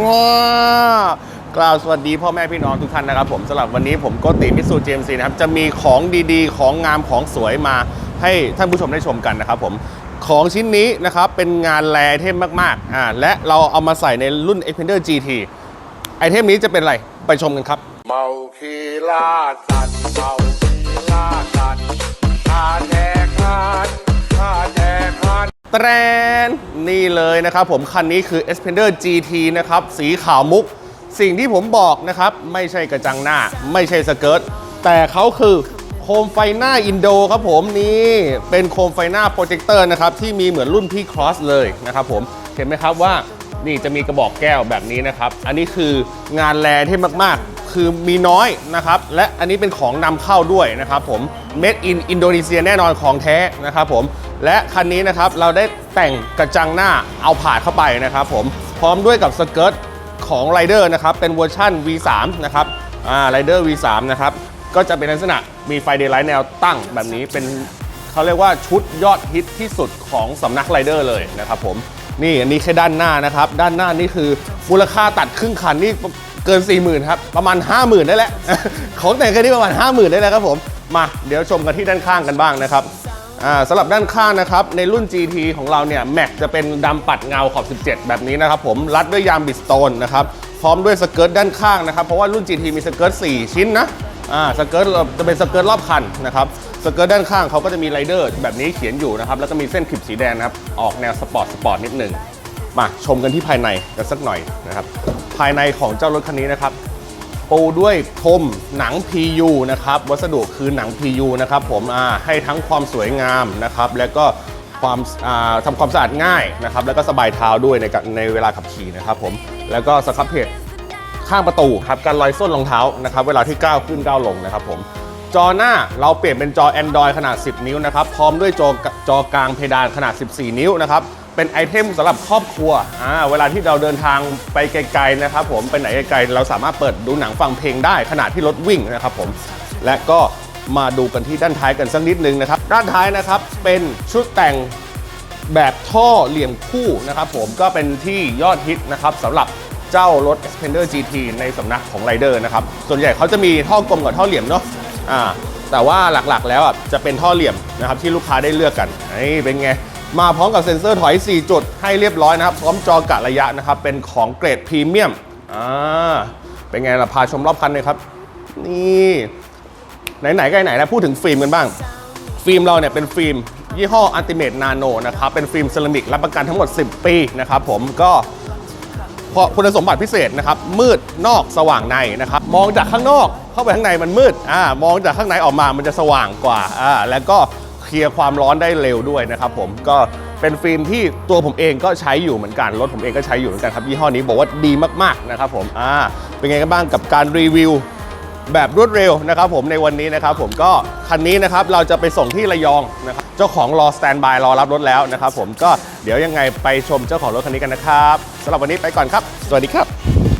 ว้ากล่าวสวัสดีพ่อแม่พี่น้องทุกท่านนะครับ ผมสำหรับวันนี้ผมโก็ติมิสูเจมซีนะครับ จะมีของดีๆ ของงามของสวยมาให้ท่านผู้ชมได้ชมกันนะครับผมของชิ้นนี้นะครับเป็นงานแรเทมมากๆอ่าและเราเอามาใส่ในรุ่น Xpander GT ไอเทมนี้จะเป็นอะไร ไปชมกันครับเมาคีลา แตรนนี่เลยนะครับผมคันนี้คือ Xpander GT นะครับสีขาวมุก สิ่งที่ผมบอกนะครับ ไม่ใช่กระจังหน้า ไม่ใช่สเกิร์ตแต่เขาคือโคมไฟหน้าอินโดครับผมนี่เป็นโคมไฟหน้าโปรเจคเตอร์นะครับที่มีเหมือนรุ่นพี่ครอสเลยนะครับผมเห็นไหมครับว่านี่จะมีกระบอกแก้วแบบนี้นะครับ อันนี้คืองานแลที่มากๆ คือมีน้อยนะครับ และอันนี้เป็นของนำเข้าด้วยนะครับผม Made in อินโดนีเซียแน่นอนของแท้นะครับผม และคันนี้นะครับเราได้แต่งกระจังหน้าเอาผาดเข้าไปนะครับผม พร้อมด้วยกับสเกิร์ตของไรเดอร์นะครับเป็นเวอร์ชั่น V3 นะครับอ่าไรเดอร์ V3 นะครับก็จะเป็นลักษณะมีไฟเดย์ไลท์แนวตั้งแบบนี้เป็นเขาเรียกว่าชุดยอดฮิตที่สุดของสำนักไรเดอร์เลยนะครับผม นี่อันนี้แค่ด้านหน้านะครับ ด้านหน้านี่คือมูลค่าตัดครึ่งคันนี่เกิน 40,000ครับประมาณ 50,000 ได้แล้ว ของแต่งแค่นี้ประมาณ 50,000 ได้แล้วครับผมมาเดี๋ยวชมกันที่ด้านข้างกันบ้างนะครับอ่าสำหรับด้านข้างนะครับในรุ่น GT ของเราเนี่ยแม็กจะเป็นดำปัดเงาขอบ 17 แบบนี้นะครับผมรัดด้วยยางบิสโตนนะครับพร้อมด้วยสเกิร์ตด้านข้างนะครับเพราะว่ารุ่น GT มีสเกิร์ต4 ชิ้นนะ อ่าสเกิร์ตจะเป็นสเกิร์ตรอบคันนะครับสเกิร์ตด้านข้างเขาก็จะมีไรเดอร์แบบนี้เขียนอยู่นะครับแล้วก็มีเส้นขีดสีแดงนะครับออกแนวสปอร์ตสปอร์ตนิดหนึ่งมาชมกันที่ภายในกันสักหน่อยนะครับภายในของเจ้ารถคันนี้นะครับปูด้วยพรมหนัง PU นะครับวัสดุคือหนัง PU นะครับผมอ่าให้ทั้งความสวยงามนะครับแล้วก็ความอ่าทำความสะอาดง่ายนะครับแล้วก็สบายเท้าด้วยในในเวลาขับขี่นะครับผมแล้วก็สครับเพจ ข้างประตูครับการลอยส้นรองเท้านะครับเวลาที่ก้าวขึ้นก้าวลงนะครับผมจอหน้าเราเปลี่ยนเป็นจอ Android ขนาด 10 นิ้วนะครับพร้อมด้วยจอจอกลางเพดานขนาด 14 นิ้วนะครับเป็นไอเทมสำหรับครอบครัวอ่าเวลาที่เราเดินทางไปไกลๆนะครับผมไปไหนไกลๆเราสามารถเปิดดูหนังฟังเพลงได้ขณะที่รถวิ่งนะครับผมและก็มาดูกันที่ด้านท้ายกันสักนิดนึงนะครับ ด้านท้ายนะครับเป็นชุดแต่งแบบท่อเหลี่ยมคู่นะครับผมก็เป็นที่ยอดฮิตนะครับสำหรับ เจ้ารถ Xpander GT ในสำนักของ Rider นะครับ ส่วนใหญ่เขาจะมีท่อกลมกับท่อเหลี่ยมเนาะอ่าแต่ว่าหลักๆ แล้วอะจะเป็นท่อเหลี่ยมนะครับที่ลูกค้าได้เลือกกันนี่เป็นไง มาพร้อมกับเซ็นเซอร์ถอย 4 จุดให้เรียบร้อยนะครับ พร้อมจอกะระยะนะครับ เป็นของเกรดพรีเมียมอ่าเป็นไงล่ะพาชมรอบคันเลยครับ นี่ไหนๆใก็ไหนๆแล้วพูดถึงฟิล์มกันบ้าง ฟิล์มเราเนี่ยเป็นฟิล์มยี่ห้อ Ultimate Nano นะครับ เป็นฟิล์มเซรามิกรับประกันทั้งหมด 10 ปีนะครับผมก็ เพราะคุณสมบัติพิเศษนะครับมืดนอกสว่างในนะครับมองจากข้างนอกเข้าไปข้างในมันมืดอ่ามองจากข้างในออกมามันจะสว่างกว่าอ่าแล้วก็เคลียร์ความร้อนได้เร็วด้วยนะครับผมก็เป็นฟิล์มที่ตัวผมเองก็ใช้อยู่เหมือนกันรถผมเองก็ใช้อยู่เหมือนกันครับยี่ห้อนี้บอกว่าดีมากๆนะครับผมอ่าเป็นไงกันบ้างกับการรีวิว แบบรวดเร็วนะครับผมในวันนี้นะครับผมก็คันนี้นะครับเราจะไปส่งที่ระยองนะครับเจ้าของรอสแตนบายรอรับรถแล้วนะครับผมก็เดี๋ยวยังไงไปชมเจ้าของรถคันนี้กันนะครับสำหรับวันนี้ไปก่อนครับ สวัสดีครับ